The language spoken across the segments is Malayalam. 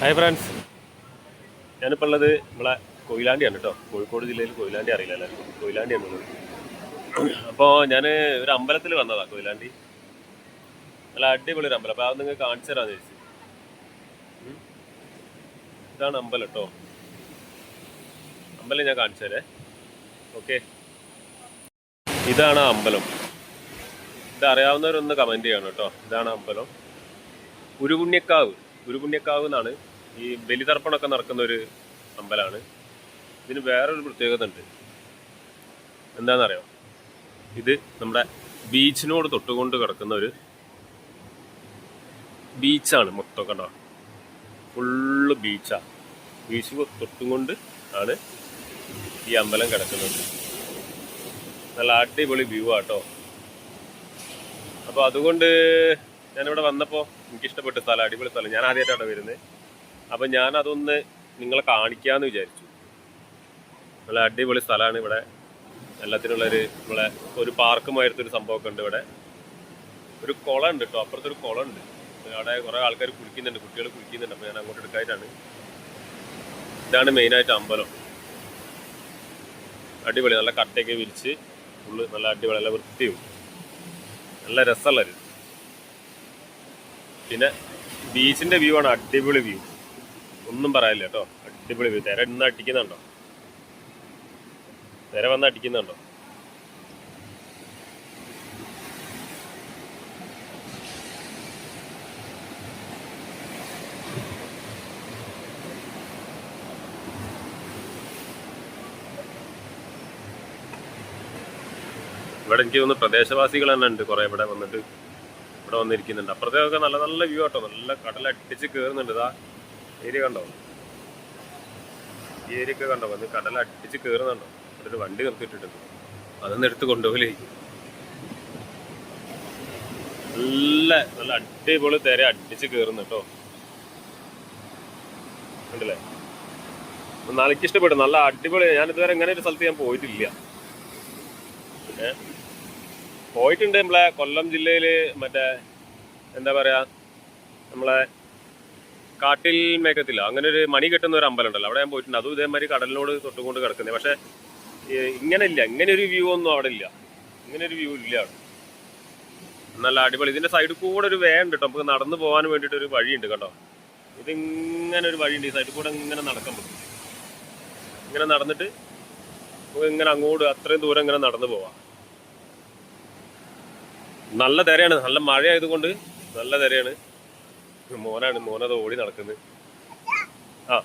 ഹായ് ഫ്രണ്ട്സ് ഞാനിപ്പോൾ ഉള്ളത് നമ്മളെ കൊയിലാണ്ടിയാണ് കേട്ടോ. കോഴിക്കോട് ജില്ലയിൽ കൊയിലാണ്ടി അറിയില്ല എല്ലാവർക്കും കൊയിലാണ്ടിയാണ് ഉള്ളത്. അപ്പോൾ ഞാൻ ഒരു അമ്പലത്തിൽ വന്നതാണ് കൊയിലാണ്ടി. നല്ല അടിപൊളി ഒരു അമ്പലം. അപ്പോൾ അത് നിങ്ങൾക്ക് കാണിച്ചു തരാമെന്ന് ചോദിച്ചു ഇതാണ് അമ്പലം കേട്ടോ. അമ്പലം ഞാൻ കാണിച്ചു തരേ. ഓക്കെ. ഇതാണ് അമ്പലം. ഇതറിയാവുന്നവരൊന്ന് കമന്റ് ചെയ്യണം കേട്ടോ. ഇതാണ് അമ്പലം. ഉരുപുണ്യക്കാവ് ഉരുപുണ്യക്കാവ് എന്നാണ് ഈ ബലിതർപ്പണമൊക്കെ നടക്കുന്ന ഒരു അമ്പലമാണ് ഇതിന് വേറൊരു പ്രത്യേകത ഉണ്ട് എന്താണെന്നറിയോ ഇത് നമ്മുടെ ബീച്ചിനോട് തൊട്ടുകൊണ്ട് കിടക്കുന്ന ഒരു ബീച്ചാണ് മൊത്തം കണ്ടോ? ഫുള്ള് ബീച്ചാണ് ബീച്ച് തൊട്ടുകൊണ്ട് ആണ് ഈ അമ്പലം കിടക്കുന്നത്. നല്ല അടിപൊളി വ്യൂ ആട്ടോ. അപ്പോൾ അതുകൊണ്ട് ഞാനിവിടെ വന്നപ്പോൾ എനിക്ക് ഇഷ്ടപ്പെട്ട സ്ഥലം അടിപൊളി സ്ഥലം. ഞാൻ ആദ്യമായിട്ടാണ് വരുന്നത് അപ്പം ഞാൻ അതൊന്ന് നിങ്ങളെ കാണിക്കാമെന്ന് വിചാരിച്ചു. നല്ല അടിപൊളി സ്ഥലമാണ് ഇവിടെ. എല്ലാത്തിനുള്ളൊരു നമ്മളെ ഒരു പാർക്കുമായിട്ടൊരു സംഭവമൊക്കെ ഉണ്ട് ഇവിടെ. ഒരു കുളം ഉണ്ട് കേട്ടോ. അപ്പുറത്തൊരു കുളം ഉണ്ട്. അവിടെ കുറേ ആൾക്കാർ കുളിക്കുന്നുണ്ട്. കുട്ടികൾ കുളിക്കുന്നുണ്ട്. അപ്പോൾ ഞാൻ അങ്ങോട്ട് എടുക്കാനായിട്ടാണ്. ഇതാണ് മെയിനായിട്ട് അമ്പലം. അടിപൊളി. നല്ല കട്ടയൊക്കെ വിരിച്ച് ഫുള്ള് നല്ല അടിപൊളി. നല്ല വൃത്തിയും. നല്ല രസമുള്ളൊരു പിന്നെ ബീച്ചിന്റെ വ്യൂ ആണ് അടിപൊളി വ്യൂ ഒന്നും പറയാനില്ല കേട്ടോ. അടിപൊളി വ്യൂ തിര ഇന്ന് അടിക്കുന്നുണ്ടോ? തിര വന്ന് അടിക്കുന്നുണ്ടോ? ഇവിടെ എനിക്ക് തോന്നുന്നു പ്രദേശവാസികൾ തന്നെ ഉണ്ട്. കുറെ ഇവിടെ വന്നിട്ട് ഇവിടെ വന്നിരിക്കുന്നുണ്ട്. അപ്പുറത്തേക്കൊക്കെ നല്ല നല്ല വ്യൂ ആട്ടോ. നല്ല കടൽ അടിച്ച് കയറുന്നുണ്ട് ഇതാ ഏരിയ കണ്ടോ? ഈ ഏരിയ ഒക്കെ കണ്ടോ? വന്ന് കടൽ അടിച്ച് കയറുന്നുണ്ടോ ഇവിടെ ഒരു വണ്ടി നിർത്തിയിട്ടുണ്ട് അതൊന്ന് എടുത്ത് കൊണ്ടുപോകലേ. നല്ല നല്ല അടിപൊളി തിര അടിച്ച് കയറുന്നു കേട്ടോ. കണ്ടില്ലേ? നല്ല ഇഷ്ടപ്പെട്ടു. നല്ല അടിപൊളി ഞാൻ ഇതുവരെ ഇങ്ങനെ ഒരു സ്ഥലത്ത് ഞാൻ പോയിട്ടില്ല. ഏ? പോയിട്ടുണ്ട് നമ്മളെ കൊല്ലം ജില്ലയിൽ മറ്റേ എന്താ പറയാ നമ്മളെ കാട്ടിൽ മേക്കത്തില്ല. അങ്ങനെ ഒരു മണി കെട്ടുന്ന ഒരു അമ്പലം ഉണ്ടല്ലോ അവിടെ ഞാൻ പോയിട്ടുണ്ട്. അതും ഇതേമാതിരി കടലിനോട് തൊട്ടുകൊണ്ട് കിടക്കുന്നത് പക്ഷെ ഇങ്ങനെ ഇല്ല ഇങ്ങനെ ഒരു വ്യൂ ഒന്നും അവിടെ ഇല്ല. ഇങ്ങനെ ഒരു വ്യൂ ഇല്ല നല്ല അടിപൊളി. ഇതിന്റെ സൈഡിൽ കൂടെ ഒരു വേ ഉണ്ട് കേട്ടോ. നമുക്ക് നടന്നു പോകാൻ വേണ്ടിയിട്ട് ഒരു വഴിയുണ്ട് കേട്ടോ. ഇതിങ്ങനെ ഒരു വഴിയുണ്ട്. ഈ സൈഡിൽ കൂടെ ഇങ്ങനെ നടക്കാൻ പറ്റും. ഇങ്ങനെ നടന്നിട്ട് ഇങ്ങനെ അങ്ങോട്ട് അത്രയും ദൂരം ഇങ്ങനെ നടന്നു പോവാം. നല്ല തിരയാണ്. നല്ല മഴ ആയതുകൊണ്ട് നല്ല തിരയാണ്. മോനാണ് മോനത് ഓടി നടക്കുന്നത് ആ.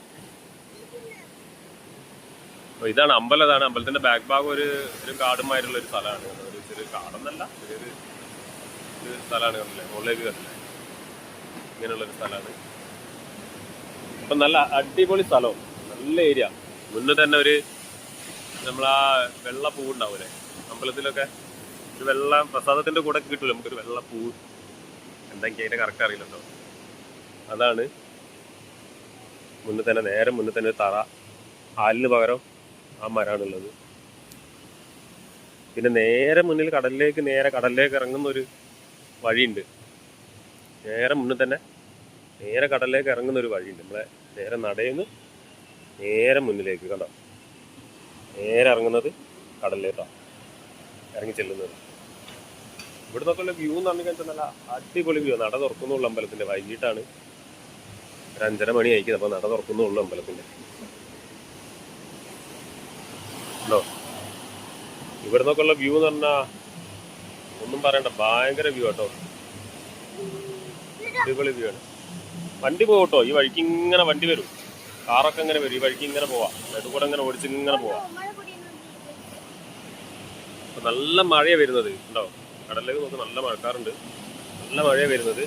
ഇതാണ് അമ്പലം ഇതാണ് അമ്പലത്തിന്റെ ബാക്ക് ഭാഗം ഒരു ഒരു കാടുമായിട്ടുള്ള ഒരു സ്ഥലമാണ്. ഒരു ചെറിയ കാടെന്നല്ല ചെറിയൊരു സ്ഥലമാണ് കണ്ടില്ലേ? മുകളിലേക്ക് കണ്ടില്ലേ? ഇങ്ങനെയുള്ളൊരു സ്ഥലമാണ്. അപ്പൊ നല്ല അടിപൊളി സ്ഥലവും. നല്ല ഏരിയ മുന്നേ തന്നെ ഒരു നമ്മളാ വെള്ള പൂ ഉണ്ടാവൂലേ അമ്പലത്തിലൊക്കെ ഒരു വെള്ള പ്രസാദത്തിന്റെ കൂടെ കിട്ടൂല. നമുക്കൊരു വെള്ള പൂ എന്തെങ്കിലും അതിന്റെ കറക്റ്റ് അറിയില്ലല്ലോ. അതാണ് മുന്നിൽ തന്നെ നേരെ മുന്നിൽ തന്നെ തറ. ആലിന് പകരം ആ മരമാണുള്ളത്. പിന്നെ നേരെ മുന്നിൽ കടലിലേക്ക് നേരെ കടലിലേക്ക് ഇറങ്ങുന്ന ഒരു വഴിയുണ്ട്. നേരെ മുന്നിൽ തന്നെ നേരെ കടലിലേക്ക് ഇറങ്ങുന്ന ഒരു വഴിയുണ്ട്. നമ്മളെ നേരെ നടയുന്നു നേരെ മുന്നിലേക്ക് കണ്ടോ? നേരെ ഇറങ്ങുന്നത് കടലിലേക്കാണ്. ഇറങ്ങി ചെല്ലുന്നത്. ഇവിടെ നിന്നൊക്കെയുള്ള വ്യൂ എന്ന് പറഞ്ഞു കഴിഞ്ഞാൽ നല്ല അടിപൊളി വ്യൂ നട തുറക്കുന്നുള്ള അമ്പലത്തിന്റെ വൈകിട്ടാണ്. ഒരു അഞ്ചര മണി ആയിരിക്കും അപ്പൊ നട തുറക്കുന്നുള്ള അമ്പലത്തിന്റെ. ഉണ്ടോ? ഇവിടെ നിന്നൊക്കെയുള്ള വ്യൂ എന്ന് പറഞ്ഞാ ഒന്നും പറയണ്ട ഭയങ്കര വ്യൂ കേട്ടോ അടിപൊളി വ്യൂ ആണ്. വണ്ടി പോകട്ടോ ഈ വഴിക്ക് ഇങ്ങനെ വണ്ടി വരും. കാറൊക്കെ ഇങ്ങനെ വരും. ഈ വഴിക്ക് ഇങ്ങനെ പോവാം. നെടുകൂടെ ഇങ്ങനെ ഓടിച്ച് ഇങ്ങനെ പോവാം. അപ്പൊ നല്ല മഴയാണ് വരുന്നത്. ഉണ്ടോ കടലിലേക്ക് നോക്ക് നല്ല മഴക്കാറുണ്ട്. നല്ല മഴയാണ് വരുന്നത്.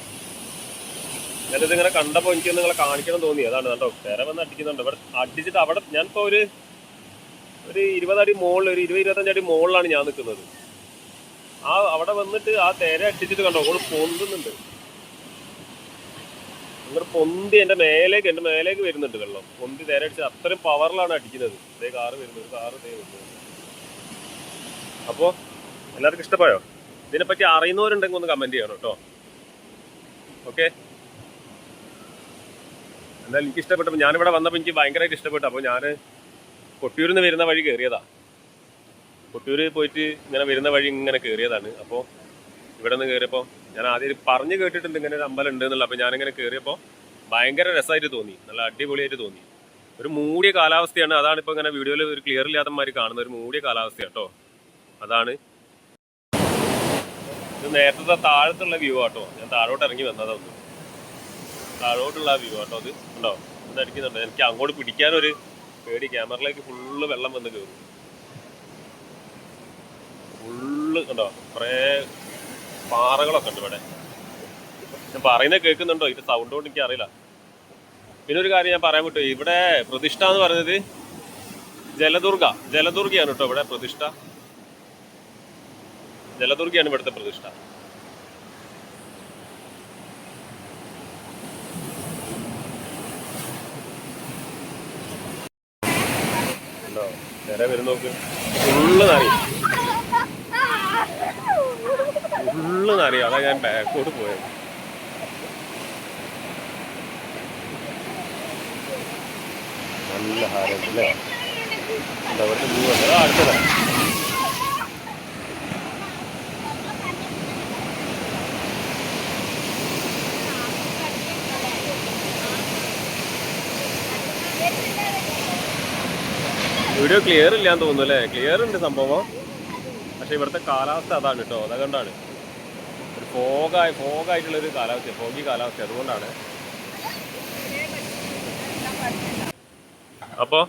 ഞാനിത് ഇങ്ങനെ കണ്ടപ്പോൾ എനിക്ക് നിങ്ങളെ കാണിക്കണം തോന്നി. അതാണ് കണ്ടോ? വേറെ വന്ന് അടിക്കുന്നുണ്ട്. ഇവിടെ അടിച്ചിട്ട് അവിടെ ഞാനിപ്പോൾ ഒരു ഒരു ഇരുപതടി മുകളിൽ ഒരു ഇരുപത് ഇരുപത്തഞ്ചടി മുകളിലാണ് ഞാൻ നിൽക്കുന്നത്. ആ അവിടെ വന്നിട്ട് ആ തേര അടിച്ചിട്ട് കണ്ടോ? അവൾ പൊന്തുന്നുണ്ട്. ഇങ്ങോട്ട് പൊന്തി എന്റെ മേലേക്ക് എന്റെ മേലേക്ക് വരുന്നുണ്ട് വെള്ളം. പൊന്തി തേര അടിച്ച്. അത്രയും പവറിലാണ് അടിക്കുന്നത്. ഇതേ കാറ് വരുന്നത്. കാറ് ഇതേ വരുന്നത്. അപ്പോൾ എല്ലാവർക്കും ഇഷ്ടമായോ? ഇതിനെപ്പറ്റി അറിയുന്നവരുണ്ടെങ്കിൽ ഒന്ന് കമന്റ് ചെയ്യണം കേട്ടോ. ഓക്കെ എന്തായാലും എനിക്ക് ഇഷ്ടപ്പെട്ടപ്പോൾ ഞാനിവിടെ വന്നപ്പോൾ എനിക്ക് ഭയങ്കരമായിട്ട് ഇഷ്ടപ്പെട്ടു. അപ്പോൾ ഞാൻ കൊട്ടിയൂരിൽ നിന്ന് വരുന്ന വഴി കയറിയതാ കൊട്ടിയൂർ പോയിട്ട് ഇങ്ങനെ വരുന്ന വഴി ഇങ്ങനെ കയറിയതാണ് അപ്പോൾ ഇവിടെ നിന്ന് കയറിയപ്പോൾ ഞാൻ ആദ്യം പറഞ്ഞു കേട്ടിട്ടുണ്ട് ഇങ്ങനെ ഒരു അമ്പലം ഉണ്ട് എന്നുള്ള അപ്പോൾ ഞാനിങ്ങനെ കയറിയപ്പോൾ ഭയങ്കര രസമായിട്ട് തോന്നി. നല്ല അടിപൊളിയായിട്ട് തോന്നി. ഒരു മൂടിയ കാലാവസ്ഥയാണ്. അതാണ് ഇപ്പോൾ ഇങ്ങനെ വീഡിയോയിൽ ഒരു ക്ലിയർ ഇല്ലാത്തമാർ കാണുന്ന ഒരു മൂടിയ കാലാവസ്ഥയാണ് കേട്ടോ. അതാണ്. ഇത് നേരത്തെ താഴത്തുള്ള വ്യൂ ആട്ടോ. ഞാൻ താഴോട്ട് ഇറങ്ങി വന്നതാണ് താഴോട്ടുള്ള വ്യൂ ആട്ടോ അത് ഉണ്ടോ ഇത് അടിക്കുന്നുണ്ട്. എനിക്ക് അങ്ങോട്ട് പിടിക്കാനൊരു പേടി. ക്യാമറയിലേക്ക് ഫുള്ള് വെള്ളം വന്ന് കയറും ഫുള്ള് ഉണ്ടോ കുറേ പാറകളൊക്കെ ഉണ്ട് ഇവിടെ. ഞാൻ പറയുന്നത് കേൾക്കുന്നുണ്ടോ? ഇത് സൗണ്ട് കൊണ്ട് എനിക്ക് അറിയില്ല. പിന്നെ ഒരു കാര്യം ഞാൻ പറയാൻ വിട്ടു ഇവിടെ പ്രതിഷ്ഠ എന്ന് പറയുന്നത് ജലദുർഗ. ജലദുർഗയാണ് കേട്ടോ ഇവിടെ പ്രതിഷ്ഠ. ജലദുർഗയാണ് ഇവിടുത്തെ പ്രതിഷ്ഠ. നേരെ വരും നോക്ക്. ഫുള്ള് നറി ഫുള്ള് നറി അതാ ഞാൻ ബാക്കോട്ട് പോയത്. നല്ല ഹാരം അല്ലേ? എന്താ പറയുക വ്യൂ വീഡിയോ ക്ലിയർ ഇല്ലാന്ന് തോന്നുന്നു അല്ലേ? ക്ലിയർ ഉണ്ട് സംഭവം. പക്ഷെ ഇവിടുത്തെ കാലാവസ്ഥ അതാണ് കേട്ടോ അതുകൊണ്ടാണ്. ഒരു ഫോഗായി ഫോഗായിട്ടുള്ളൊരു കാലാവസ്ഥ ഫോഗി കാലാവസ്ഥ അതുകൊണ്ടാണ്. അപ്പോൾ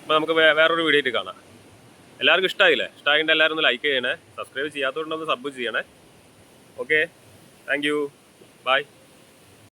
അപ്പോൾ നമുക്ക് വേറൊരു വീഡിയോ ആയിട്ട് കാണാം. എല്ലാവർക്കും ഇഷ്ടമായില്ലേ ഇഷ്ടമായിട്ട് എല്ലാവരും ഒന്ന് ലൈക്ക് ചെയ്യണേ. സബ്സ്ക്രൈബ് ചെയ്യാത്തതുകൊണ്ടൊന്ന് സബ് ചെയ്യണേ. Okay thank you bye